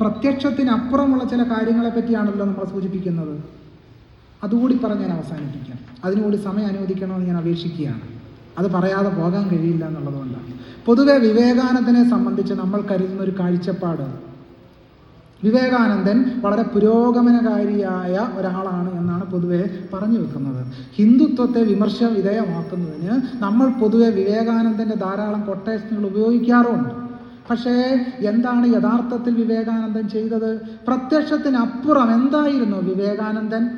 പ്രത്യക്ഷത്തിനപ്പുറമുള്ള ചില കാര്യങ്ങളെ പറ്റിയാണല്ലോ നമ്മൾ സൂചിപ്പിക്കുന്നത്. അതുകൂടി പറഞ്ഞ് ഞാൻ അവസാനിപ്പിക്കാം. അതിനുകൂടി സമയം അനുവദിക്കണമെന്ന് ഞാൻ അപേക്ഷിക്കുകയാണ്. അത് പറയാതെ പോകാൻ കഴിയില്ല എന്നുള്ളതുകൊണ്ടാണ്. പൊതുവെ വിവേകാനന്ദനെ സംബന്ധിച്ച് നമ്മൾ കരുതുന്ന ഒരു കാഴ്ചപ്പാട് വിവേകാനന്ദൻ വളരെ പുരോഗമനകാരിയായ ഒരാളാണ് എന്നാണ് പൊതുവെ പറഞ്ഞു വെക്കുന്നത്. ഹിന്ദുത്വത്തെ വിമർശ വിധേയമാക്കുന്നതിന് നമ്മൾ പൊതുവെ വിവേകാനന്ദന്റെ ധാരാളം കൊട്ടേഷനുകൾ ഉപയോഗിക്കാറുമുണ്ട് പക്ഷേ എന്താണ് യഥാർത്ഥത്തിൽ വിവേകാനന്ദൻ ചെയ്തത്? പ്രത്യക്ഷത്തിനപ്പുറം എന്തായിരുന്നു വിവേകാനന്ദൻ?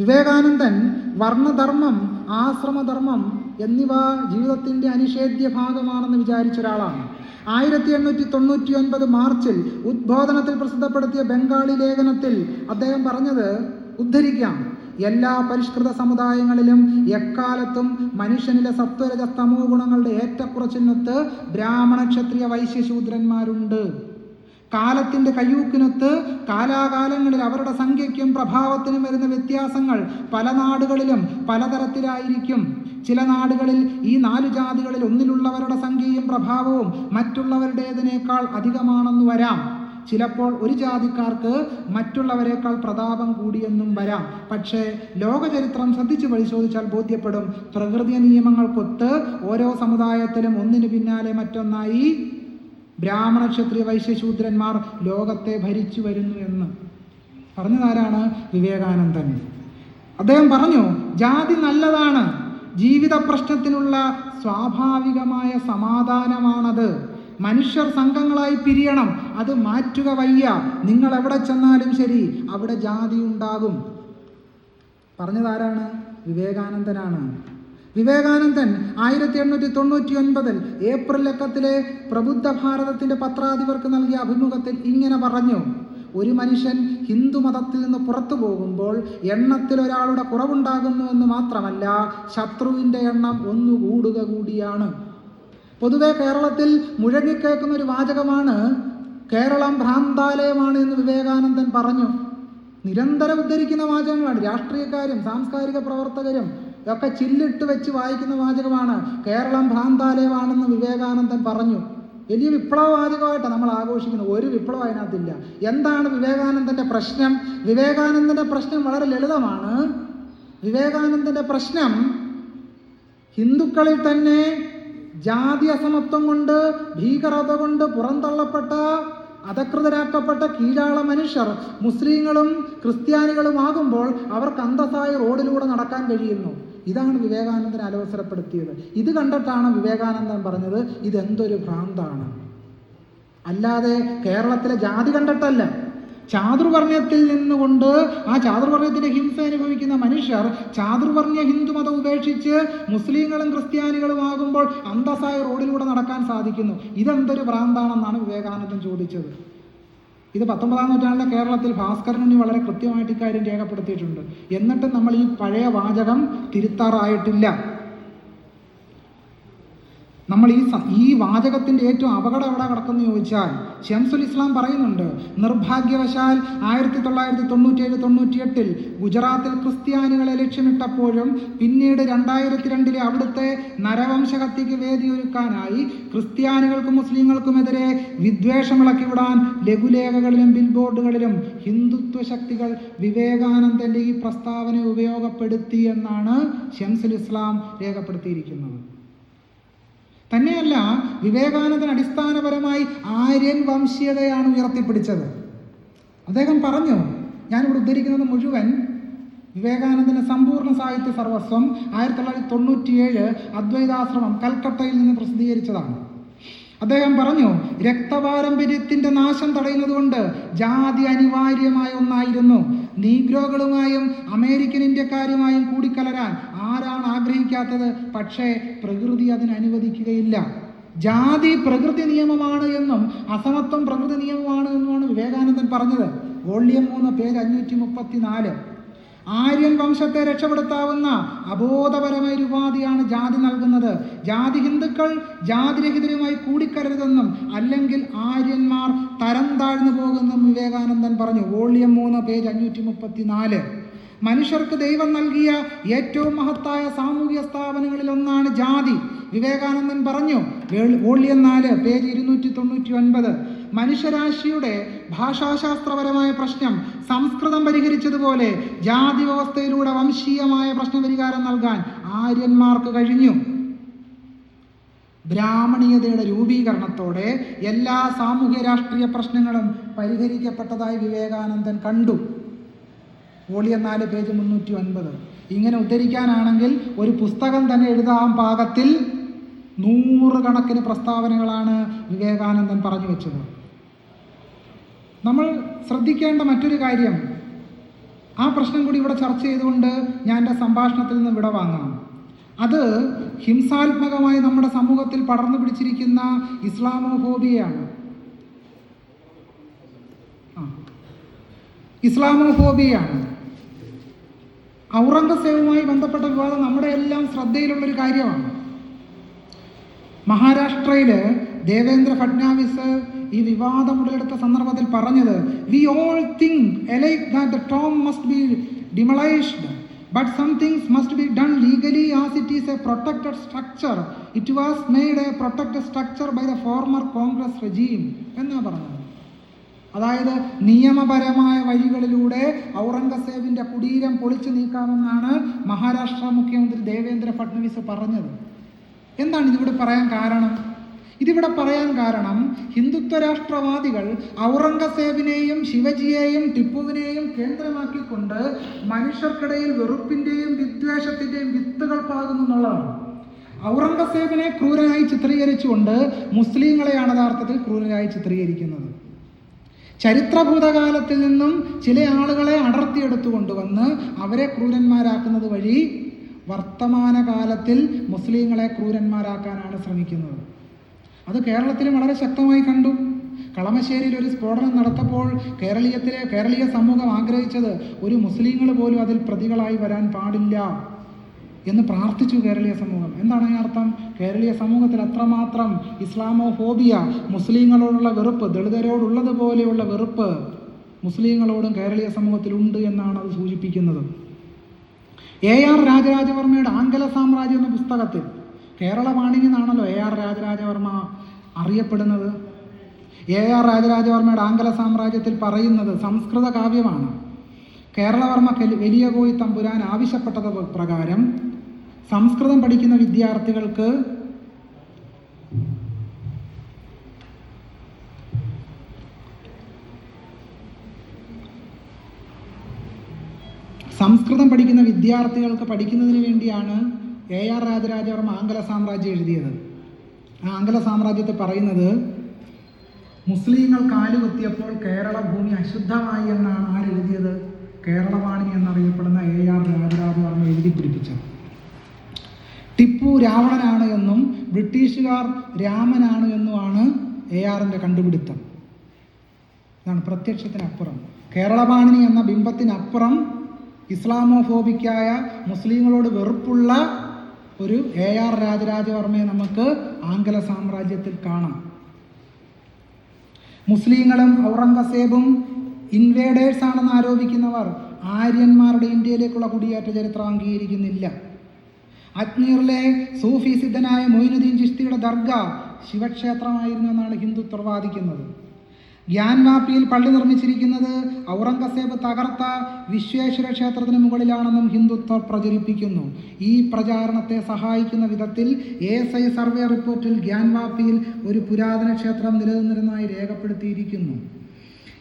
വിവേകാനന്ദൻ വർണധർമ്മം ആശ്രമധർമ്മം എന്നിവ ജീവിതത്തിന്റെ അനിഷേധ്യ ഭാഗമാണെന്ന് വിചാരിച്ച ഒരാളാണ്. ആയിരത്തി എണ്ണൂറ്റി തൊണ്ണൂറ്റി ഒൻപത് മാർച്ചിൽ ഉദ്ബോധനത്തിൽ പ്രസിദ്ധപ്പെടുത്തിയ ബംഗാളി ലേഖനത്തിൽ അദ്ദേഹം പറഞ്ഞത് ഉദ്ധരിക്കാം. എല്ലാ പരിഷ്കൃത സമുദായങ്ങളിലും എക്കാലത്തും മനുഷ്യനിലെ സത്വരജ തമോ ഗുണങ്ങളുടെ ഏറ്റക്കുറച്ചിനൊത്ത് ബ്രാഹ്മണ ക്ഷത്രിയ വൈശ്യശൂദ്രന്മാരുണ്ട്. കാലത്തിന്റെ കയ്യൂക്കിനൊത്ത് കാലാകാലങ്ങളിൽ അവരുടെ സംഖ്യയ്ക്കും പ്രഭാവത്തിനും വരുന്ന വ്യത്യാസങ്ങൾ പല നാടുകളിലും പലതരത്തിലായിരിക്കും. ചില നാടുകളിൽ ഈ നാലു ജാതികളിൽ ഒന്നിലുള്ളവരുടെ സംഖ്യയും പ്രഭാവവും മറ്റുള്ളവരുടേതിനേക്കാൾ അധികമാണെന്ന് വരാം. ചിലപ്പോൾ ഒരു ജാതിക്കാർക്ക് മറ്റുള്ളവരെക്കാൾ പ്രതാപം കൂടിയെന്നും വരാം. പക്ഷേ ലോകചരിത്രം ശ്രദ്ധിച്ചു പരിശോധിച്ചാൽ ബോധ്യപ്പെടും. പ്രകൃതി നിയമങ്ങൾക്കൊത്ത് ഓരോ സമുദായത്തിലും ഒന്നിനു പിന്നാലെ മറ്റൊന്നായി ബ്രാഹ്മണ ക്ഷത്രിയ വൈശ്യശൂദ്രന്മാർ ലോകത്തെ ഭരിച്ചു വരുന്നു എന്ന്. പറഞ്ഞതാരാണ്? വിവേകാനന്ദൻ. അദ്ദേഹം പറഞ്ഞു ജാതി നല്ലതാണ്. ജീവിത പ്രശ്നത്തിനുള്ള സ്വാഭാവികമായ സമാധാനമാണത്. മനുഷ്യർ സംഘങ്ങളായി പിരിയണം. അത് മാറ്റുക വയ്യ. നിങ്ങൾ എവിടെ ചെന്നാലും ശരി അവിടെ ജാതി ഉണ്ടാകും. പറഞ്ഞതാരാണ്? വിവേകാനന്ദനാണ്. വിവേകാനന്ദൻ ആയിരത്തി എണ്ണൂറ്റി തൊണ്ണൂറ്റി ഒൻപതിൽ ഏപ്രിൽ ലക്കത്തിലെ പ്രബുദ്ധ ഭാരതത്തിന്റെ പത്രാധിപർക്ക് നൽകിയ അഭിമുഖത്തിൽ ഇങ്ങനെ പറഞ്ഞു. ഒരു മനുഷ്യൻ ഹിന്ദു മതത്തിൽ നിന്ന് പുറത്തു പോകുമ്പോൾ എണ്ണത്തിൽ ഒരാളുടെ കുറവുണ്ടാകുന്നു എന്ന് മാത്രമല്ല ശത്രുവിന്റെ എണ്ണം ഒന്നു കൂടുക കൂടിയാണ്. പൊതുവെ കേരളത്തിൽ മുഴങ്ങിക്കേക്കുന്ന ഒരു വാചകമാണ് കേരളം ഭ്രാന്താലയമാണ് എന്ന് വിവേകാനന്ദൻ പറഞ്ഞു. നിരന്തരം ഉദ്ധരിക്കുന്ന വാചകങ്ങളാണ്. രാഷ്ട്രീയക്കാരും സാംസ്കാരിക പ്രവർത്തകരും ഒക്കെ ചില്ലിട്ട് വെച്ച് വായിക്കുന്ന വാചകമാണ് കേരളം ഭ്രാന്താലയമാണെന്ന് വിവേകാനന്ദൻ പറഞ്ഞു. വലിയ വിപ്ലവ വാചകമായിട്ട് നമ്മൾ ആഘോഷിക്കുന്നത്. ഒരു വിപ്ലവം അതിനകത്തില്ല. എന്താണ് വിവേകാനന്ദന്റെ പ്രശ്നം? വിവേകാനന്ദന്റെ പ്രശ്നം വളരെ ലളിതമാണ്. വിവേകാനന്ദന്റെ പ്രശ്നം ഹിന്ദുക്കളിൽ തന്നെ ജാതി അസമത്വം കൊണ്ട് ഭീകരത കൊണ്ട് പുറന്തള്ളപ്പെട്ട അധകൃതരാക്കപ്പെട്ട കീഴാള മനുഷ്യർ മുസ്ലിങ്ങളും ക്രിസ്ത്യാനികളും ആകുമ്പോൾ അവർക്ക് അന്തസ്സായ റോഡിലൂടെ നടക്കാൻ കഴിയുന്നു. ഇതാണ് വിവേകാനന്ദൻ അലോസരപ്പെടുത്തിയത്. ഇത് കണ്ടിട്ടാണ് വിവേകാനന്ദൻ പറഞ്ഞത് ഇതെന്തൊരു ഭ്രാന്താണ്? അല്ലാതെ കേരളത്തിലെ ജാതി കണ്ടിട്ടല്ല. ചാതുർവർണയത്തിൽ നിന്നുകൊണ്ട് ആ ചാതുർവർണയത്തിന്റെ ഹിംസ അനുഭവിക്കുന്ന മനുഷ്യർ ചാതുർവർണയ ഹിന്ദുമതം ഉപേക്ഷിച്ച് മുസ്ലിങ്ങളും ക്രിസ്ത്യാനികളും ആകുമ്പോൾ അന്തസ്സായ റോഡിലൂടെ നടക്കാൻ സാധിക്കുന്നു. ഇതെന്തൊരു ഭ്രാന്താണെന്നാണ് വിവേകാനന്ദൻ ചോദിച്ചത്. ഇത് പത്തൊമ്പതാം നൂറ്റാണ്ടിലെ കേരളത്തിൽ ഭാസ്കരനുണ്ണി വളരെ കൃത്യമായിട്ട് ഇക്കാര്യം രേഖപ്പെടുത്തിയിട്ടുണ്ട്. എന്നിട്ടും നമ്മൾ ഈ പഴയ വാചകം തിരുത്താറായിട്ടില്ല. നമ്മൾ ഈ ഈ വാചകത്തിന്റെ ഏറ്റവും അപകടം എവിടെ കിടക്കുന്നു ചോദിച്ചാൽ ഷംസുൽ ഇസ്ലാം പറയുന്നുണ്ട് നിർഭാഗ്യവശാൽ ആയിരത്തി തൊള്ളായിരത്തി തൊണ്ണൂറ്റിയേഴ് തൊണ്ണൂറ്റിയെട്ടിൽ ഗുജറാത്തിൽ ക്രിസ്ത്യാനികളെ ലക്ഷ്യമിട്ടപ്പോഴും പിന്നീട് രണ്ടായിരത്തി രണ്ടിലെ അവിടുത്തെ നരവംശഹത്യക്ക് വേദിയൊരുക്കാനായി ക്രിസ്ത്യാനികൾക്കും മുസ്ലിങ്ങൾക്കുമെതിരെ വിദ്വേഷമിളക്കി വിടാൻ ലഘുലേഖകളിലും ബിൽബോർഡുകളിലും ഹിന്ദുത്വ ശക്തികൾ വിവേകാനന്ദന്റെ ഈ പ്രസ്താവന ഉപയോഗപ്പെടുത്തി എന്നാണ് ഷംസുൽ ഇസ്ലാം രേഖപ്പെടുത്തിയിരിക്കുന്നത്. തന്നെയല്ല വിവേകാനന്ദൻ അടിസ്ഥാനപരമായി ആര്യൻ വംശീയതയാണ് ഉയർത്തിപ്പിടിച്ചത്. അദ്ദേഹം പറഞ്ഞു ഞാനിവിടെ ഉദ്ധരിക്കുന്നത് മുഴുവൻ വിവേകാനന്ദന്റെ സമ്പൂർണ സാഹിത്യ സർവസ്വം ആയിരത്തി തൊള്ളായിരത്തി തൊണ്ണൂറ്റിയേഴ് അദ്വൈതാശ്രമം കൽക്കട്ടയിൽ നിന്ന് പ്രസിദ്ധീകരിച്ചതാണ്. അദ്ദേഹം പറഞ്ഞു രക്തപാരമ്പര്യത്തിന്റെ നാശം തടയുന്നതുകൊണ്ട് ജാതി അനിവാര്യമായ ഒന്നായിരുന്നു. നീഗ്രോകളുമായും അമേരിക്കൻ ഇന്ത്യക്കാരുമായും കൂടിക്കലരാൻ ആരാണ് ആഗ്രഹിക്കാത്തത്? പക്ഷേ പ്രകൃതി അതിന് അനുവദിക്കുകയില്ല. ജാതി പ്രകൃതി നിയമമാണ് എന്നും അസമത്വം പ്രകൃതി നിയമമാണ് എന്നുമാണ് വിവേകാനന്ദൻ പറഞ്ഞത്. വോള്യം മൂന്ന് പേര് അഞ്ഞൂറ്റി മുപ്പത്തിനാല് ആര്യൻ വംശത്തെ രക്ഷപ്പെടുത്താവുന്ന അബോധപരമായ ഒരു ഉപാധിയാണ് ജാതി നൽകുന്നത്. ജാതി ഹിന്ദുക്കൾ ജാതിരഹിതരുമായി കൂടിക്കരുതെന്നും അല്ലെങ്കിൽ ആര്യന്മാർ തരം താഴ്ന്നു പോകുമെന്നും വിവേകാനന്ദൻ പറഞ്ഞു. വോളിയം മൂന്ന് പേജ് അഞ്ഞൂറ്റി മുപ്പത്തി നാല് മനുഷ്യർക്ക് ദൈവം നൽകിയ ഏറ്റവും മഹത്തായ സാമൂഹിക സ്ഥാപനങ്ങളിൽ ഒന്നാണ് ജാതി. വിവേകാനന്ദൻ പറഞ്ഞു വോള്യം നാല് പേജ് ഇരുന്നൂറ്റി തൊണ്ണൂറ്റി ഒൻപത്. മനുഷ്യരാശിയുടെ ഭാഷാശാസ്ത്രപരമായ പ്രശ്നം സംസ്കൃതം പരിഹരിച്ചതുപോലെ ജാതി വ്യവസ്ഥയിലൂടെ വംശീയമായ പ്രശ്നപരിഹാരം നൽകാൻ ആര്യന്മാർക്ക് കഴിഞ്ഞു. ബ്രാഹ്മണീയതയുടെ രൂപീകരണത്തോടെ എല്ലാ സാമൂഹ്യ രാഷ്ട്രീയ പ്രശ്നങ്ങളും പരിഹരിക്കപ്പെട്ടതായി വിവേകാനന്ദൻ കണ്ടു. ഓളിയ നാല് പേജ് മുന്നൂറ്റി ഒൻപത് ഇങ്ങനെ ഉദ്ധരിക്കാനാണെങ്കിൽ ഒരു പുസ്തകം തന്നെ എഴുതാൻ പാകത്തിൽ നൂറുകണക്കിന് പ്രസ്താവനകളാണ് വിവേകാനന്ദൻ പറഞ്ഞു വെച്ചത്. നമ്മൾ ശ്രദ്ധിക്കേണ്ട മറ്റൊരു കാര്യം. ആ പ്രശ്നം കൂടി ഇവിടെ ചർച്ച ചെയ്തുകൊണ്ട് ഞാൻ എന്റെ സംഭാഷണത്തിൽ നിന്ന് വിട വാങ്ങാം. അത് ഹിംസാത്മകമായി നമ്മുടെ സമൂഹത്തിൽ പടർന്നു പിടിച്ചിരിക്കുന്ന ഇസ്ലാമോഫോബിയയാണ് ഇസ്ലാമോഫോബിയയാണ് ഔറംഗസേബുമായി ബന്ധപ്പെട്ട വിവാദം നമ്മുടെ എല്ലാം ശ്രദ്ധയിലുള്ളൊരു കാര്യമാണ്. മഹാരാഷ്ട്രയിൽ ദേവേന്ദ്ര ഫഡ്നാവിസ് ഈ വിവാദം ഉടലെടുത്ത സന്ദർഭത്തിൽ പറഞ്ഞത് we all think alike that the tomb must be demolished but somethings must be done legally as it is a protected structure it was made a protected structure by the former Congress regime എന്നാ പറഞ്ഞത് അതായത് നിയമപരമായ വഴികളിലൂടെ ഔറംഗസേബിന്റെ കുടീരം പൊളിച്ചു നീക്കാമെന്നാണ് മഹാരാഷ്ട്ര മുഖ്യമന്ത്രി ദേവേന്ദ്ര ഫഡ്നവിസ് പറഞ്ഞത്. എന്താണ് ഇതിവിടെ പറയാൻ കാരണം? ഇതിവിടെ പറയാൻ കാരണം ഹിന്ദുത്വ രാഷ്ട്രവാദികൾ ഔറംഗസേബിനെയും ശിവജിയെയും ടിപ്പുവിനെയും കേന്ദ്രമാക്കിക്കൊണ്ട് മനുഷ്യർക്കിടയിൽ വെറുപ്പിന്റെയും വിദ്വേഷത്തിന്റെയും വിത്തുകൾ പാകുന്നു എന്നുള്ളതാണ്. ഔറംഗസേബിനെ ക്രൂരനായി ചിത്രീകരിച്ചുകൊണ്ട് മുസ്ലിങ്ങളെയാണ് യഥാർത്ഥത്തിൽ ക്രൂരനായി ചിത്രീകരിക്കുന്നത്. ചരിത്രഭൂതകാലത്തിൽ നിന്നും ചില ആളുകളെ അടർത്തിയെടുത്തു കൊണ്ടുവന്ന് അവരെ ക്രൂരന്മാരാക്കുന്നത് വഴി വർത്തമാനകാലത്തിൽ മുസ്ലിങ്ങളെ ക്രൂരന്മാരാക്കാനാണ് ശ്രമിക്കുന്നത്. അത് കേരളത്തിൽ വളരെ ശക്തമായി കണ്ടു. കളമശ്ശേരിയിൽ ഒരു സ്ഫോടനം നടത്തപ്പോൾ കേരളീയത്തിലെ കേരളീയ സമൂഹം ആഗ്രഹിച്ചത് ഒരു മുസ്ലിങ്ങൾ പോലും അതിൽ പ്രതികളായി വരാൻ പാടില്ല എന്ന് പ്രാർത്ഥിച്ചു കേരളീയ സമൂഹം. എന്താണ് അതിനർത്ഥം കേരളീയ സമൂഹത്തിൽ അത്രമാത്രം ഇസ്ലാമോ ഇസ്ലാമോഫോബിയ മുസ്ലിങ്ങളോടുള്ള വെറുപ്പ് ദളിതരോടുള്ളതുപോലെയുള്ള വെറുപ്പ് മുസ്ലിങ്ങളോടും കേരളീയ സമൂഹത്തിലുണ്ട് എന്നാണ് അത് സൂചിപ്പിക്കുന്നത്. എ ആർ രാജരാജവർമ്മയുടെ ആംഗല സാമ്രാജ്യം എന്ന പുസ്തകത്തിൽ എന്നാണല്ലോ എ ആർ രാജരാജവർമ്മ അറിയപ്പെടുന്നത്. എ ആർ രാജരാജവർമ്മയുടെ ആംഗല സാമ്രാജ്യത്തിൽ പറയുന്നത് സംസ്കൃത കാവ്യമാണ്. കേരളവർമ്മ വലിയ കോയി തമ്പുരാൻ ആവശ്യപ്പെട്ടത് പ്രകാരം സംസ്കൃതം പഠിക്കുന്ന വിദ്യാർത്ഥികൾക്ക് സംസ്കൃതം പഠിക്കുന്ന വിദ്യാർത്ഥികൾക്ക് പഠിക്കുന്നതിന് വേണ്ടിയാണ് എ ആർ രാജരാജവർമ്മ ആംഗല സാമ്രാജ്യം എഴുതിയത്. ആംഗല സാമ്രാജ്യത്തെ പറയുന്നത് മുസ്ലിങ്ങൾ കാലുകുത്തിയപ്പോൾ കേരള ഭൂമി അശുദ്ധമായി എന്നാണ് ആരെഴുതിയത് കേരളവാണി എന്നറിയപ്പെടുന്ന എ ആർ രാജരാജവർമ്മ എഴുതി പിടിപ്പിച്ചത്. ടിപ്പു രാവണനാണ് എന്നും ബ്രിട്ടീഷുകാർ രാമനാണ് എന്നുമാണ് എ ആറിന്റെ കണ്ടുപിടുത്തം. ഇതാണ് പ്രത്യക്ഷത്തിനപ്പുറം. കേരളവാണിനി എന്ന ബിംബത്തിനപ്പുറം ഇസ്ലാമോഫോബിക്കായ മുസ്ലിങ്ങളോട് വെറുപ്പുള്ള ഒരു എ ആർ രാജരാജവർമ്മയെ നമുക്ക് ആംഗല സാമ്രാജ്യത്തിൽ കാണാം. മുസ്ലിങ്ങളും ഔറംഗസേബും ഇൻവേഡേഴ്സ് ആണെന്ന് ആരോപിക്കുന്നവർ ആര്യന്മാരുടെ ഇന്ത്യയിലേക്കുള്ള കുടിയേറ്റ ചരിത്രം അംഗീകരിക്കുന്നില്ല. അജ്മീറിലെ സൂഫി സിദ്ധനായ മൊയിനുദ്ദീൻ ചിഷ്തിയുടെ ദർഗ ശിവക്ഷേത്രമായിരുന്നു എന്നാണ് ഹിന്ദുത്വർ വാദിക്കുന്നത്. ഗ്യാൻവാപ്പിയിൽ പള്ളി നിർമ്മിച്ചിരിക്കുന്നത് ഔറംഗസേബ് തകർത്ത വിശ്വേശ്വര ക്ഷേത്രത്തിന് മുകളിലാണെന്നും ഹിന്ദുത്വ പ്രചരിപ്പിക്കുന്നു. ഈ പ്രചാരണത്തെ സഹായിക്കുന്ന വിധത്തിൽ എ എസ് ഐ സർവേ റിപ്പോർട്ടിൽ ഗ്യാൻവാപ്പിയിൽ ഒരു പുരാതന ക്ഷേത്രം നിലനിന്നിരുന്നതായി രേഖപ്പെടുത്തിയിരിക്കുന്നു.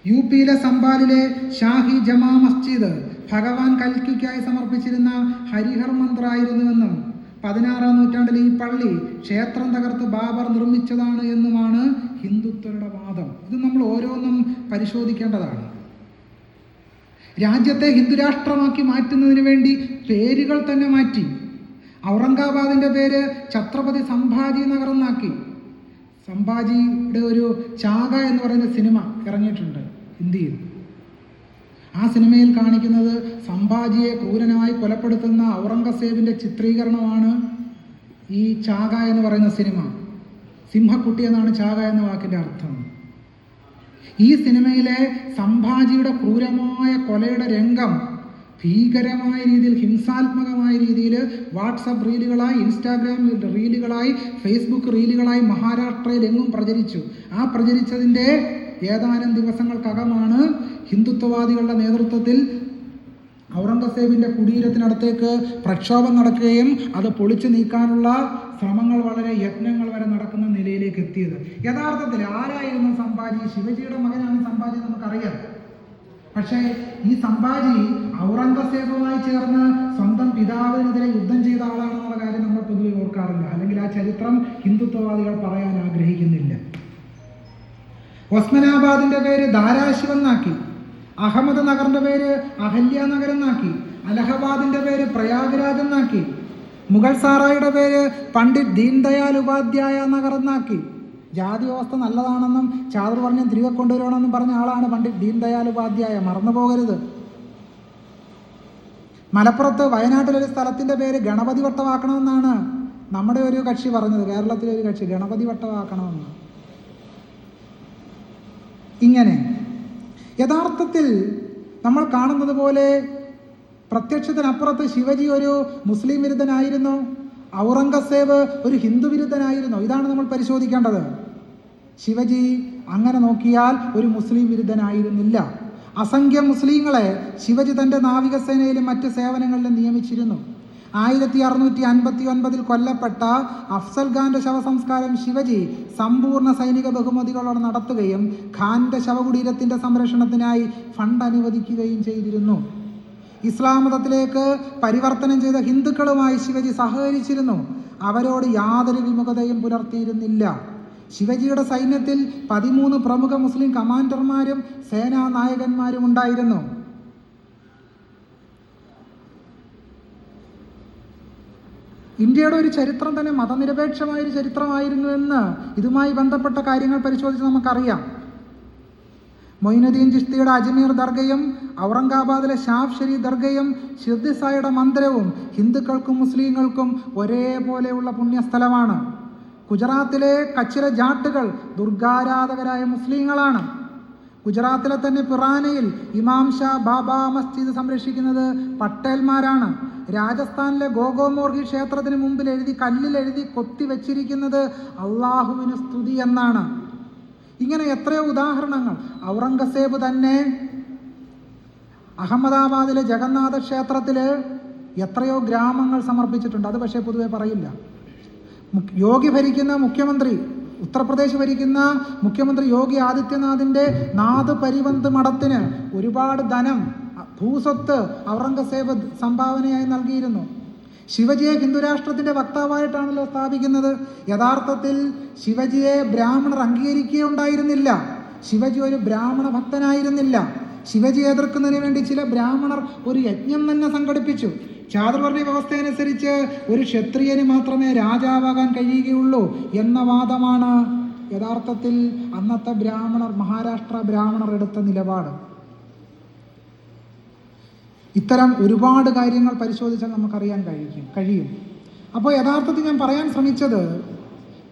യു പിയിലെ സംബാലിലെ ഷാഹി ജമാ മസ്ജിദ് ഭഗവാൻ കൽക്കിക്കായി സമർപ്പിച്ചിരുന്ന ഹരിഹർ മന്ത്രായിരുന്നുവെന്നും പതിനാറാം നൂറ്റാണ്ടിൽ ഈ പള്ളി ക്ഷേത്രം തകർത്ത് ബാബർ നിർമ്മിച്ചതാണ് എന്നുമാണ് ഹിന്ദുത്വരുടെ വാദം. ഇത് നമ്മൾ ഓരോന്നും പരിശോധിക്കേണ്ടതാണ്. രാജ്യത്തെ ഹിന്ദുരാഷ്ട്രമാക്കി മാറ്റുന്നതിന് വേണ്ടി പേരുകൾ തന്നെ മാറ്റി. ഔറംഗാബാദിന്റെ പേര് ഛത്രപതി സംഭാജി നഗർ എന്നാക്കി സംഭാജിയുടെ ഒരു ചാക എന്ന് പറയുന്ന സിനിമ ഇറങ്ങിയിട്ടുണ്ട്. ഹിന്ദിയിൽ ആ സിനിമയിൽ കാണിക്കുന്നത് സംഭാജിയെ ക്രൂരനായി കൊലപ്പെടുത്തുന്ന ഔറംഗസേബിന്റെ ചിത്രീകരണമാണ് ഈ ചാക എന്ന് പറയുന്ന സിനിമ. സിംഹക്കുട്ടി എന്നാണ് ചാക എന്ന വാക്കിന്റെ അർത്ഥം. ഈ സിനിമയിലെ സംഭാജിയുടെ ക്രൂരമായ കൊലയുടെ രംഗം ഭീകരമായ രീതിയിൽ ഹിംസാത്മകമായ രീതിയിൽ വാട്സപ്പ് റീലുകളായി ഇൻസ്റ്റാഗ്രാം റീലുകളായി ഫേസ്ബുക്ക് റീലുകളായി മഹാരാഷ്ട്രയിൽ എങ്ങും പ്രചരിച്ചു. ആ പ്രചരിച്ചതിന്റെ ഏതാനും ദിവസങ്ങൾക്കകമാണ് ഹിന്ദുത്വവാദികളുടെ നേതൃത്വത്തിൽ ഔറംഗസേബിന്റെ കുടീരത്തിനടുത്തേക്ക് പ്രക്ഷോഭം നടക്കുകയും അത് പൊളിച്ചു നീക്കാനുള്ള ശ്രമങ്ങൾ വളരെ യത്നങ്ങൾ വരെ നടക്കുന്ന നിലയിലേക്ക് എത്തിയത്. യഥാർത്ഥത്തിൽ ആരായിരുന്നു സംഭാജി ശിവജിയുടെ മകനാണ് സംഭാജി നമുക്കറിയാം. പക്ഷേ ഈ സംഭാജി ഔറംഗസേബുമായി ചേർന്ന് സ്വന്തം പിതാവിനെതിരെ യുദ്ധം ചെയ്ത ആളാണെന്നുള്ള കാര്യം നമ്മൾ പൊതുവെ ഓർക്കാറില്ല. അല്ലെങ്കിൽ ആ ചരിത്രം ഹിന്ദുത്വവാദികൾ പറയാൻ ആഗ്രഹിക്കുന്നില്ല. ഒസ്മനാബാദിന്റെ പേര് ധാരാശിവം എന്നാക്കി അഹമ്മദ് നഗറിന്റെ പേര് അഹല്യ നഗർ എന്നാക്കി അലഹബാദിന്റെ പേര് പ്രയാഗ്രാജ് എന്നാക്കി മുഗൾ സാറായുടെ പേര് പണ്ഡിറ്റ് ദീൻദയാൽ ഉപാധ്യായ നഗർ എന്നാക്കി. ജാതി വ്യവസ്ഥ നല്ലതാണെന്നും ചാതുർവർണ്യം തിരികെ കൊണ്ടുവരണമെന്നും പറഞ്ഞ ആളാണ് പണ്ഡിറ്റ് ദീൻദയാൽ ഉപാധ്യായ. മറന്നു പോകരുത്. മലപ്പുറത്ത് വയനാട്ടിലൊരു സ്ഥലത്തിന്റെ പേര് ഗണപതി വട്ടമാക്കണമെന്നാണ് നമ്മുടെ ഒരു കക്ഷി പറഞ്ഞത്. കേരളത്തിലെ ഒരു കക്ഷി ഗണപതി വട്ടമാക്കണമെന്ന് ഇങ്ങനെ യഥാർത്ഥത്തിൽ നമ്മൾ കാണുന്നത് പോലെ പ്രത്യക്ഷത്തിനപ്പുറത്ത് ശിവജി ഒരു മുസ്ലിം വിരുദ്ധനായിരുന്നു ഔറംഗസേബ് ഒരു ഹിന്ദു വിരുദ്ധനായിരുന്നു. ഇതാണ് നമ്മൾ പരിശോധിക്കേണ്ടത്. ശിവജി അങ്ങനെ നോക്കിയാൽ ഒരു മുസ്ലിം വിരുദ്ധനായിരുന്നില്ല. അസംഖ്യം മുസ്ലിങ്ങളെ ശിവജി തന്റെ നാവികസേനയിലും മറ്റ് സേവനങ്ങളിലും നിയമിച്ചിരുന്നു. ആയിരത്തി അറുന്നൂറ്റി അൻപത്തി ഒൻപതിൽ കൊല്ലപ്പെട്ട അഫ്സൽ ഖാന്റെ ശവസംസ്കാരം ശിവജി സമ്പൂർണ സൈനിക ബഹുമതികളോടെ നടത്തുകയും ഖാന്റെ ശവകുടീരത്തിന്റെ സംരക്ഷണത്തിനായി ഫണ്ട് അനുവദിക്കുകയും ചെയ്തിരുന്നു. ഇസ്ലാം മതത്തിലേക്ക് പരിവർത്തനം ചെയ്ത ഹിന്ദുക്കളുമായി ശിവജി സഹകരിച്ചിരുന്നു. അവരോട് യാതൊരു വിമുഖതയും പുലർത്തിയിരുന്നില്ല. ശിവജിയുടെ സൈന്യത്തിൽ പതിമൂന്ന് പ്രമുഖ മുസ്ലിം കമാൻഡർമാരും സേനാ നായകന്മാരും ഉണ്ടായിരുന്നു. ഇന്ത്യയുടെ ഒരു ചരിത്രം തന്നെ മതനിരപേക്ഷമായ ഒരു ചരിത്രമായിരുന്നു എന്ന് ഇതുമായി ബന്ധപ്പെട്ട കാര്യങ്ങൾ പരിശോധിച്ച് നമുക്കറിയാം. മൊയിനുദ്ദീൻ ചിസ്തിയുടെ അജ്മീർ ദർഗയും ഔറംഗാബാദിലെ ഷാഫ് ഷെരി ദർഗയും ഷിർദിസായുടെ മന്ദിരവും ഹിന്ദുക്കൾക്കും മുസ്ലിങ്ങൾക്കും ഒരേപോലെയുള്ള പുണ്യസ്ഥലമാണ്. ഗുജറാത്തിലെ കച്ചിലെ ജാട്ടുകൾ ദുർഗാരാധകരായ മുസ്ലിങ്ങളാണ്. ഗുജറാത്തിലെ തന്നെ പിറാനയിൽ ഇമാം ഷാ ബാബ മസ്ജിദ് സംരക്ഷിക്കുന്നത് പട്ടേൽമാരാണ്. രാജസ്ഥാനിലെ ഗോഗോമോർഗി ക്ഷേത്രത്തിന് മുമ്പിൽ എഴുതി കല്ലിൽ എഴുതി കൊത്തി വെച്ചിരിക്കുന്നത് അള്ളാഹുവിന് സ്തുതി എന്നാണ്. ഇങ്ങനെ എത്രയോ ഉദാഹരണങ്ങൾ. ഔറംഗസേബ് തന്നെ അഹമ്മദാബാദിലെ ജഗന്നാഥ ക്ഷേത്രത്തിൽ എത്രയോ ഗ്രാമങ്ങൾ സമർപ്പിച്ചിട്ടുണ്ട്. അത് പക്ഷേ പൊതുവെ പറയില്ല. യോഗി ഭരിക്കുന്ന മുഖ്യമന്ത്രി ഉത്തർപ്രദേശ് ഭരിക്കുന്ന മുഖ്യമന്ത്രി യോഗി ആദിത്യനാഥിന്റെ നാദ് പരിവന്ത് മഠത്തിന് ഒരുപാട് ധനം ഭൂസ്വത്ത് ഔറംഗസേബ് സംഭാവനയായി നൽകിയിരുന്നു. ശിവജിയെ ഹിന്ദുരാഷ്ട്രത്തിന്റെ വക്താവായിട്ടാണല്ലോ സ്ഥാപിക്കുന്നത്. യഥാർത്ഥത്തിൽ ശിവജിയെ ബ്രാഹ്മണർ അംഗീകരിക്കുകയുണ്ടായിരുന്നില്ല. ശിവജി ഒരു ബ്രാഹ്മണ ഭക്തനായിരുന്നില്ല. ശിവജി എതിർക്കുന്നതിന് വേണ്ടി ചില ബ്രാഹ്മണർ ഒരു യജ്ഞം തന്നെ സംഘടിപ്പിച്ചു. ചാതുർവർണ വ്യവസ്ഥയനുസരിച്ച് ഒരു ക്ഷത്രിയന് മാത്രമേ രാജാവാകാൻ കഴിയുകയുള്ളൂ എന്ന വാദമാണ് യഥാർത്ഥത്തിൽ അന്നത്തെ ബ്രാഹ്മണർ മഹാരാഷ്ട്ര ബ്രാഹ്മണർ എടുത്ത നിലപാട്. ഇത്തരം ഒരുപാട് കാര്യങ്ങൾ പരിശോധിച്ചാൽ നമുക്കറിയാൻ കഴിയും കഴിയും. അപ്പോൾ യഥാർത്ഥത്തിൽ ഞാൻ പറയാൻ ശ്രമിച്ചത്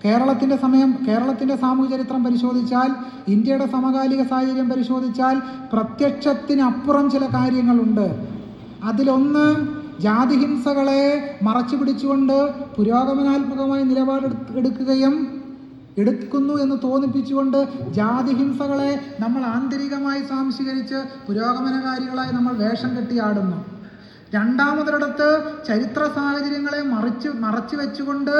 കേരളത്തിന്റെ സമയം കേരളത്തിന്റെ സാമൂഹ്യ ചരിത്രം പരിശോധിച്ചാൽ ഇന്ത്യയുടെ സമകാലിക സാഹചര്യം പരിശോധിച്ചാൽ പ്രത്യക്ഷത്തിനപ്പുറം ചില കാര്യങ്ങളുണ്ട്. അതിലൊന്ന് ജാതിഹിംസകളെ മറച്ചു പിടിച്ചുകൊണ്ട് പുരോഗമനാത്മകമായ നിലപാടെടുക്കുകയും എടുക്കുന്നു എന്ന് തോന്നിപ്പിച്ചുകൊണ്ട് ജാതി ഹിംസകളെ നമ്മൾ ആന്തരികമായി സ്വാംശീകരിച്ച് പുരോഗമനകാരികളായി നമ്മൾ വേഷം കെട്ടിയാടുന്നു രണ്ടാമതൊരിടത്ത് ചരിത്ര സാഹചര്യങ്ങളെ മറിച്ച് മറച്ചു വെച്ചുകൊണ്ട്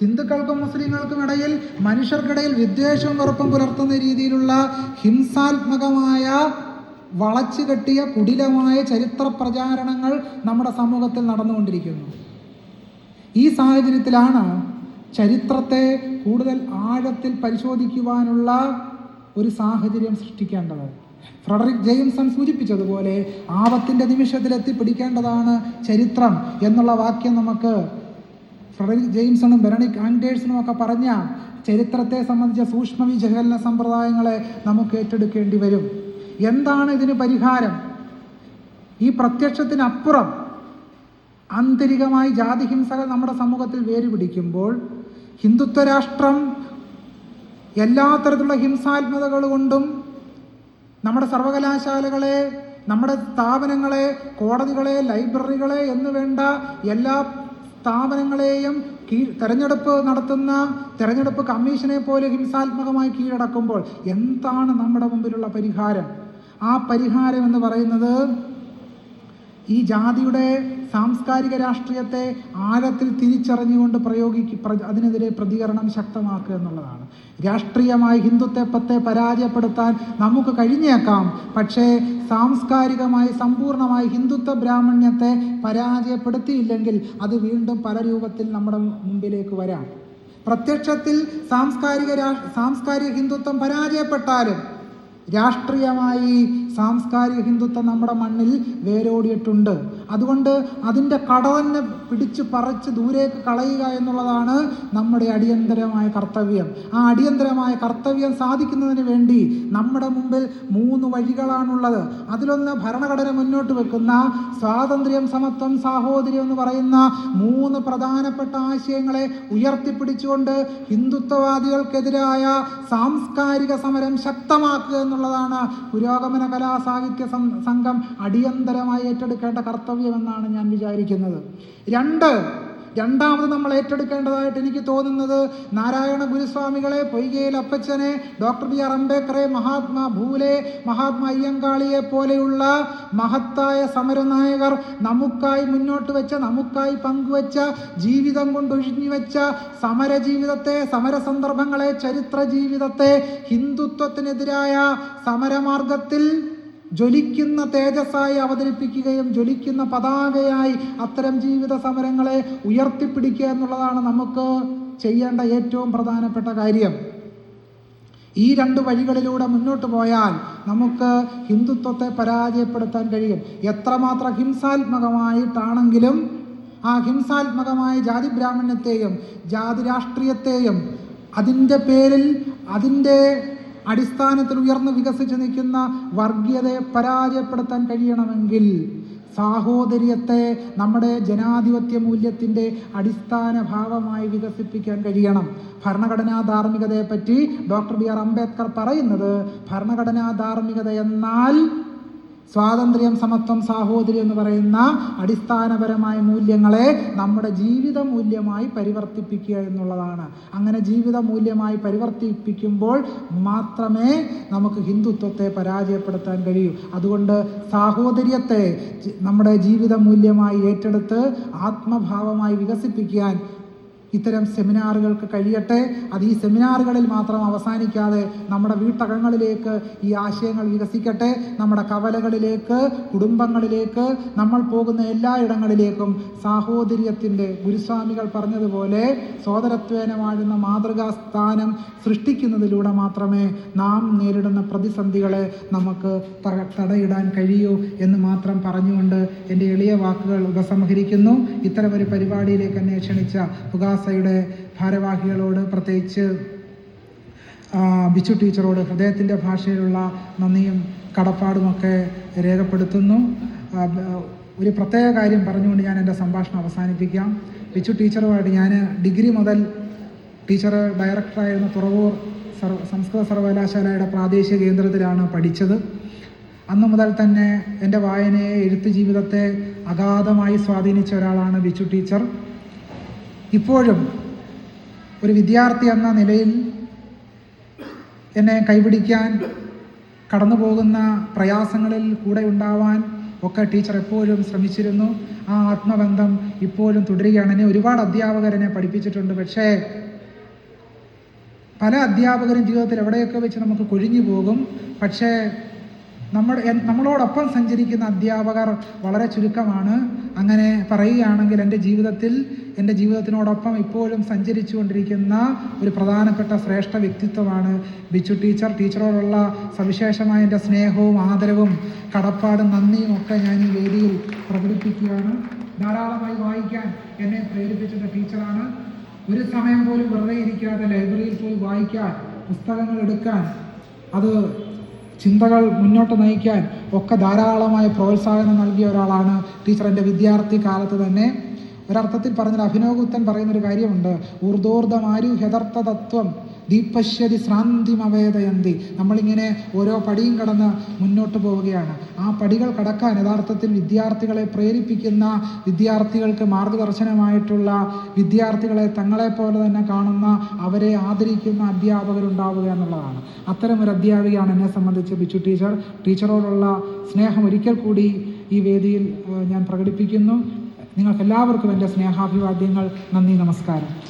ഹിന്ദുക്കൾക്കും മുസ്ലിങ്ങൾക്കും ഇടയിൽ മനുഷ്യർക്കിടയിൽ വിദ്വേഷവും വെറുപ്പും പുലർത്തുന്ന രീതിയിലുള്ള ഹിംസാത്മകമായ വളച്ചു കെട്ടിയ കുടിലമായ ചരിത്ര പ്രചാരണങ്ങൾ നമ്മുടെ സമൂഹത്തിൽ നടന്നുകൊണ്ടിരിക്കുന്നു. ഈ സാഹചര്യത്തിലാണ് ചരിത്രത്തെ കൂടുതൽ ആഴത്തിൽ പരിശോധിക്കുവാനുള്ള ഒരു സാഹചര്യം സൃഷ്ടിക്കേണ്ടത് ഫ്രെഡറിക് ജെയിംസൺ സൂചിപ്പിച്ചതുപോലെ ആപത്തിന്റെ നിമിഷത്തിലെത്തി പിടിക്കേണ്ടതാണ് ചരിത്രം എന്നുള്ള വാക്യം നമുക്ക് ഫ്രെഡറിക് ജെയിംസണും ബെറണിക് ആൻഡേഴ്സണും ഒക്കെ പറഞ്ഞ ചരിത്രത്തെ സംബന്ധിച്ച സൂക്ഷ്മ വിശകലന സമ്പ്രദായങ്ങളെ നമുക്ക് ഏറ്റെടുക്കേണ്ടി വരും. എന്താണ് ഇതിന് പരിഹാരം? ഈ പ്രത്യക്ഷത്തിനപ്പുറം ആന്തരികമായി ജാതിഹിംസകൾ നമ്മുടെ സമൂഹത്തിൽ വേരുപിടിക്കുമ്പോൾ ഹിന്ദുത്വ രാഷ്ട്രം എല്ലാ തരത്തിലുള്ള ഹിംസാത്മകതകൾ കൊണ്ടും നമ്മുടെ സർവകലാശാലകളെ നമ്മുടെ സ്ഥാപനങ്ങളെ കോടതികളെ ലൈബ്രറികളെ എന്ന് വേണ്ട എല്ലാ സ്ഥാപനങ്ങളെയും കീ തെരഞ്ഞെടുപ്പ് നടത്തുന്ന തെരഞ്ഞെടുപ്പ് കമ്മീഷനെ പോലെ ഹിംസാത്മകമായി കീഴടക്കുമ്പോൾ എന്താണ് നമ്മുടെ മുമ്പിലുള്ള പരിഹാരം? ആ പരിഹാരം എന്ന് പറയുന്നത് ഈ ജാതിയുടെ സാംസ്കാരിക രാഷ്ട്രീയത്തെ ആഴത്തിൽ തിരിച്ചറിഞ്ഞുകൊണ്ട് പ്രയോഗിക്ക അതിനെതിരെ പ്രതികരണം ശക്തമാക്കുക എന്നുള്ളതാണ്. രാഷ്ട്രീയമായി ഹിന്ദുത്വത്തെ പരാജയപ്പെടുത്താൻ നമുക്ക് കഴിഞ്ഞേക്കാം. പക്ഷേ സാംസ്കാരികമായി സമ്പൂർണമായി ഹിന്ദുത്വ ബ്രാഹ്മണ്യത്തെ പരാജയപ്പെടുത്തിയില്ലെങ്കിൽ അത് വീണ്ടും പല രൂപത്തിൽ നമ്മുടെ മുമ്പിലേക്ക് വരാം. പ്രത്യക്ഷത്തിൽ സാംസ്കാരിക സാംസ്കാരിക ഹിന്ദുത്വം പരാജയപ്പെട്ടാലും രാഷ്ട്രീയമായി സാംസ്കാരിക ഹിന്ദുത്വം നമ്മുടെ മണ്ണിൽ വേരോടിയിട്ടുണ്ട്. അതുകൊണ്ട് അതിന്റെ കട തന്നെ പിടിച്ച് പറിച്ച് ദൂരേക്ക് കളയുക എന്നുള്ളതാണ് നമ്മുടെ അടിയന്തരമായ കർത്തവ്യം. ആ അടിയന്തരമായ കർത്തവ്യം സാധിക്കുന്നതിന് വേണ്ടി നമ്മുടെ മുമ്പിൽ മൂന്ന് വഴികളാണുള്ളത്. അതിലൊന്ന് ഭരണഘടന മുന്നോട്ട് വെക്കുന്ന സ്വാതന്ത്ര്യം സമത്വം സാഹോദര്യം എന്ന് പറയുന്ന മൂന്ന് പ്രധാനപ്പെട്ട ആശയങ്ങളെ ഉയർത്തിപ്പിടിച്ചുകൊണ്ട് ഹിന്ദുത്വവാദികൾക്കെതിരായ സാംസ്കാരിക സമരം ശക്തമാക്കുക എന്നുള്ളതാണ് പുരോഗമന കലാ സാഹിത്യ സം- സംഘം അടിയന്തരമായി ഏറ്റെടുക്കേണ്ട കർത്തവ്യമെന്നാണ് ഞാൻ വിചാരിക്കുന്നത്. രണ്ട് രണ്ടാമത് നമ്മൾ ഏറ്റെടുക്കേണ്ടതായിട്ട് എനിക്ക് തോന്നുന്നത് നാരായണ ഗുരുസ്വാമികളെ പൊയ്കയിൽ അപ്പച്ചനെ ഡോക്ടർ ബി ആർ അംബേദ്കറെ മഹാത്മാ ഭൂലെ മഹാത്മാ അയ്യങ്കാളിയെ പോലെയുള്ള മഹത്തായ സമരനായകർ നമുക്കായി മുന്നോട്ട് വെച്ച നമുക്കായി പങ്കുവച്ച ജീവിതം കൊണ്ട് ഒഴിഞ്ഞു വെച്ച സമര ജീവിതത്തെ സമര സന്ദർഭങ്ങളെ ചരിത്ര ജീവിതത്തെ ഹിന്ദുത്വത്തിനെതിരായ സമരമാർഗത്തിൽ ജ്വലിക്കുന്ന തേജസ്സായി അവതരിപ്പിക്കുകയും ജ്വലിക്കുന്ന പതാകയായി അത്തരം ജീവിത സമരങ്ങളെ ഉയർത്തിപ്പിടിക്കുക എന്നുള്ളതാണ് നമുക്ക് ചെയ്യേണ്ട ഏറ്റവും പ്രധാനപ്പെട്ട കാര്യം. ഈ രണ്ട് വഴികളിലൂടെ മുന്നോട്ട് പോയാൽ നമുക്ക് ഹിന്ദുത്വത്തെ പരാജയപ്പെടുത്താൻ കഴിയും. എത്രമാത്രം ഹിംസാത്മകമായിട്ടാണെങ്കിലും ആ ഹിംസാത്മകമായ ജാതി ബ്രാഹ്മണ്യത്തെയും ജാതി രാഷ്ട്രീയത്തെയും അതിന്റെ പേരിൽ അതിന്റെ അടിസ്ഥാനത്തിൽ ഉയർന്നു വികസിച്ച് നിൽക്കുന്ന വർഗീയതയെ പരാജയപ്പെടുത്താൻ കഴിയണമെങ്കിൽ സാഹോദര്യത്തെ നമ്മുടെ ജനാധിപത്യ മൂല്യത്തിന്റെ അടിസ്ഥാന ഭാവമായി വികസിപ്പിക്കാൻ കഴിയണം. ഭരണഘടനാ ധാർമ്മികതയെപ്പറ്റി ഡോക്ടർ ബി ആർ അംബേദ്കർ പറയുന്നത് ഭരണഘടനാ ധാർമ്മികത എന്നാൽ സ്വാതന്ത്ര്യം സമത്വം സാഹോദര്യം എന്ന് പറയുന്ന അടിസ്ഥാനപരമായ മൂല്യങ്ങളെ നമ്മുടെ ജീവിത മൂല്യമായി പരിവർത്തിപ്പിക്കുക എന്നുള്ളതാണ്. അങ്ങനെ ജീവിത മൂല്യമായി പരിവർത്തിപ്പിക്കുമ്പോൾ മാത്രമേ നമുക്ക് ഹിന്ദുത്വത്തെ പരാജയപ്പെടുത്താൻ കഴിയൂ. അതുകൊണ്ട് സാഹോദര്യത്തെ നമ്മുടെ ജീവിത മൂല്യമായി ഏറ്റെടുത്ത് ആത്മഭാവമായി വികസിപ്പിക്കാൻ ഇത്തരം സെമിനാറുകൾക്ക് കഴിയട്ടെ. അത് ഈ സെമിനാറുകളിൽ മാത്രം അവസാനിക്കാതെ നമ്മുടെ വീട്ടകങ്ങളിലേക്ക് ഈ ആശയങ്ങൾ വികസിക്കട്ടെ. നമ്മുടെ കവലകളിലേക്ക് കുടുംബങ്ങളിലേക്ക് നമ്മൾ പോകുന്ന എല്ലായിടങ്ങളിലേക്കും സാഹോദര്യത്തിന്റെ ഗുരുസ്വാമികൾ പറഞ്ഞതുപോലെ സോദരത്വേന വാഴുന്ന മാതൃകാ സ്ഥാനം സൃഷ്ടിക്കുന്നതിലൂടെ മാത്രമേ നാം നേരിടുന്ന പ്രതിസന്ധികളെ നമുക്ക് തടയിടാൻ കഴിയൂ എന്ന് മാത്രം പറഞ്ഞുകൊണ്ട് എന്റെ എളിയ വാക്കുകൾ ഉപസംഹരിക്കുന്നു. ഇത്തരമൊരു പരിപാടിയിലേക്ക് എന്നെ ക്ഷണിച്ച പുകാസയുടെ ഭാരവാഹികളോട് പ്രത്യേകിച്ച് ബിച്ചു ടീച്ചറോട് ഹൃദയത്തിന്റെ ഭാഷയിലുള്ള നന്ദിയും കടപ്പാടുമൊക്കെ രേഖപ്പെടുത്തുന്നു. ഒരു പ്രത്യേക കാര്യം പറഞ്ഞുകൊണ്ട് ഞാൻ എന്റെ സംഭാഷണം അവസാനിപ്പിക്കാം. ബിച്ചു ടീച്ചറുമായിട്ട് ഞാൻ ഡിഗ്രി മുതൽ ടീച്ചർ ഡയറക്ടറായിരുന്ന തുറവൂർ സർവ സംസ്കൃത സർവകലാശാലയുടെ പ്രാദേശിക കേന്ദ്രത്തിലാണ് പഠിച്ചത്. അന്ന് മുതൽ തന്നെ എന്റെ വായനയെ എഴുത്ത് ജീവിതത്തെ അഗാധമായി സ്വാധീനിച്ച ഒരാളാണ് ബിച്ചു ടീച്ചർ. ഇപ്പോഴും ഒരു വിദ്യാർത്ഥി എന്ന നിലയിൽ എന്നെ കൈപിടിക്കാൻ കടന്നു പോകുന്ന പ്രയാസങ്ങളിൽ കൂടെ ഉണ്ടാവാൻ ഒക്കെ ടീച്ചർ എപ്പോഴും ശ്രമിച്ചിരുന്നു. ആ ആത്മബന്ധം ഇപ്പോഴും തുടരുകയാണ്. എന്നെ ഒരുപാട് അധ്യാപകരനെ പഠിപ്പിച്ചിട്ടുണ്ട്. പക്ഷേ പല അധ്യാപകരും ജീവിതത്തിൽ എവിടെയൊക്കെ വെച്ച് നമുക്ക് കൊഴിഞ്ഞു പോകും. പക്ഷേ നമ്മൾ നമ്മളോടൊപ്പം സഞ്ചരിക്കുന്ന അധ്യാപകർ വളരെ ചുരുക്കമാണ്. അങ്ങനെ പറയുകയാണെങ്കിൽ എന്റെ ജീവിതത്തിൽ എന്റെ ജീവിതത്തിനോടൊപ്പം ഇപ്പോഴും സഞ്ചരിച്ചു കൊണ്ടിരിക്കുന്ന ഒരു പ്രധാനപ്പെട്ട ശ്രേഷ്ഠ വ്യക്തിത്വമാണ് ബിച്ചു ടീച്ചർ. ടീച്ചറോടുള്ള സവിശേഷമായ എന്റെ സ്നേഹവും ആദരവും കടപ്പാടും നന്ദിയും ഒക്കെ ഞാൻ ഈ വേദിയിൽ പ്രകടിപ്പിക്കുകയാണ്. ധാരാളമായി വായിക്കാൻ എന്നെ പ്രേരിപ്പിച്ചത് ടീച്ചറാണ്. ഒരു സമയം പോലും വെറുതെ ഇരിക്കാതെ ലൈബ്രറിയിൽ പോയി വായിക്കാൻ പുസ്തകങ്ങൾ എടുക്കാൻ അത് ചിന്തകൾ മുന്നോട്ട് നയിക്കാൻ ഒക്കെ ധാരാളമായ പ്രോത്സാഹനം നൽകിയ ഒരാളാണ് ടീച്ചർ. എന്റെ വിദ്യാർത്ഥി കാലത്ത് തന്നെ ഒരർത്ഥത്തിൽ പറഞ്ഞാൽ അഭിനവഗുപ്തൻ പറയുന്നൊരു കാര്യമുണ്ട്. ഊർദ്ധോർദ്ധമാരു ഹ്യതർത്ഥ തത്വം ദീപശ്യതി ശ്രാന്തിമവേദയന്തി. നമ്മളിങ്ങനെ ഓരോ പടിയും കടന്ന് മുന്നോട്ട് പോവുകയാണ്. ആ പടികൾ കടക്കാൻ യഥാർത്ഥത്തിൽ വിദ്യാർത്ഥികളെ പ്രേരിപ്പിക്കുന്ന വിദ്യാർത്ഥികൾക്ക് മാർഗദർശനമായിട്ടുള്ള വിദ്യാർത്ഥികളെ തങ്ങളെപ്പോലെ തന്നെ കാണുന്ന അവരെ ആദരിക്കുന്ന അധ്യാപകരുണ്ടാവുക എന്നുള്ളതാണ്. അത്തരം ഒരു അധ്യാപികയാണ് എന്നെ സംബന്ധിച്ച് ബിച്ചു ടീച്ചർ. ടീച്ചറോടുള്ള സ്നേഹം ഒരിക്കൽ കൂടി ഈ വേദിയിൽ ഞാൻ പ്രകടിപ്പിക്കുന്നു. നിങ്ങൾക്ക് എല്ലാവർക്കും എന്റെ സ്നേഹാഭിവാദ്യങ്ങൾ. നന്ദി നമസ്കാരം.